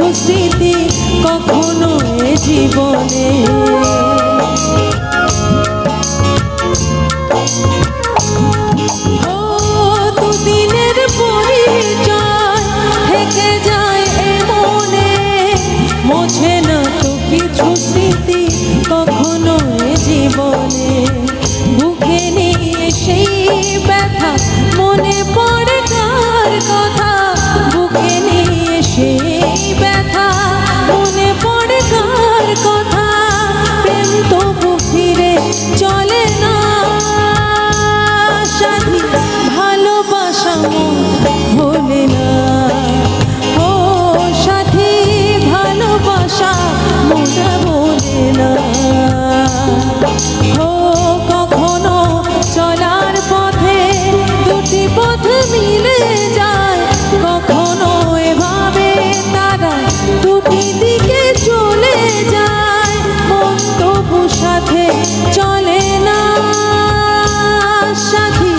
কিছু কখনো এ জীবনে? কিছু স্মৃতি কখনো জীবনে। বুকে নিয়ে চলে না। সাথী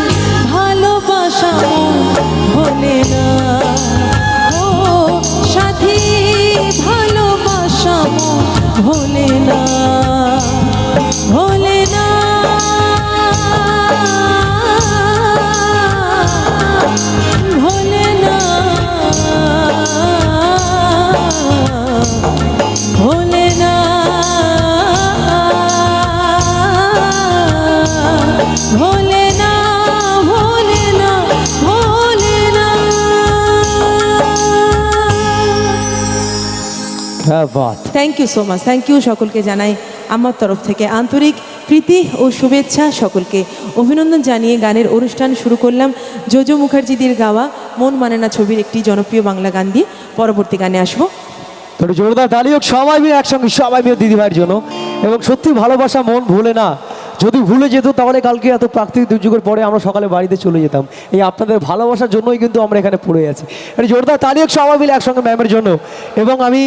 না। ও সাথী ভালোবাসা ভোলে না। Thank you so much thank you সকলকে জানাই আমার তরফ থেকে আন্তরিক প্রীতি ও শুভেচ্ছা সকলকে। অভিনন্দন জানিয়ে গানের অনুষ্ঠান শুরু করলাম জোজো মুখার্জিদির গাওয়া মন মানে না ছবির একটি জনপ্রিয় বাংলা গান দিয়ে। পরবর্তী গানে আসব। তো জোরদার তালি হোক সবাই মিলে একসঙ্গে সবাই মিলে দিদিভাইয়ের জন্য। এবং সত্যি ভালোবাসা মন ভুলে না। যদি ভুলে যেত, তাহলে কালকে এত প্রাকৃতিক দুর্যোগের পরে আমরা সকালে বাড়িতে চলে যেতাম। এই আপনাদের ভালোবাসার জন্যই কিন্তু আমরা এখানে পড়ে আছি। এটা জোরদার তালি হোক সবাই মিলে একসঙ্গে ম্যামের জন্য। এবং আমি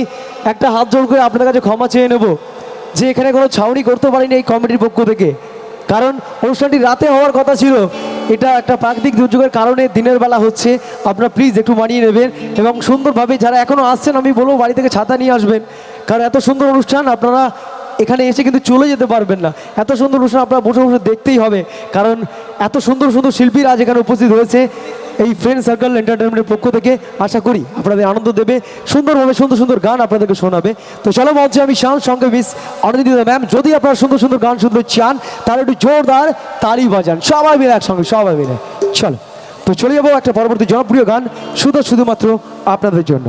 একটা হাত জোর করে আপনাদের কাছে ক্ষমা চেয়ে নেব যে এখানে কোনো ছাউনি করতে পারিনি এই কমিটির পক্ষ থেকে। কারণ অনুষ্ঠানটি রাতে হওয়ার কথা ছিল। এটা একটা প্রাকৃতিক দুর্যোগের কারণে দিনের বেলা হচ্ছে। আপনারা প্লিজ একটু মানিয়ে নেবেন এবং সুন্দরভাবে যারা এখনও আসছেন, আমি বলব বাড়ি থেকে ছাতা নিয়ে আসবেন। কারণ এত সুন্দর অনুষ্ঠান, আপনারা এখানে এসে কিন্তু চলে যেতে পারবেন না। এত সুন্দর অনুষ্ঠান আপনারা বসে বসে দেখতেই হবে। কারণ এত সুন্দর সুন্দর শিল্পীরা আজ এখানে উপস্থিত হয়েছে এই ফ্রেন্ড সার্কেল এন্টারটেনমেন্টের পক্ষ থেকে। আশা করি আপনাদের আনন্দ দেবে, সুন্দরভাবে সুন্দর সুন্দর গান আপনাদেরকে শোনাবে। তো চলো মঞ্চে আমি শান, সঙ্গে মিস অনিন্দিতা ম্যাম। যদি আপনারা সুন্দর সুন্দর গান শুনতে চান, তাহলে একটু জোরদার তালি বাজান। সবাই মিলে একসঙ্গে, সবাই মিলে। চলো। তো চলে যাব একটা পরবর্তী জনপ্রিয় গান, শুধু শুধুমাত্র আপনাদের জন্য।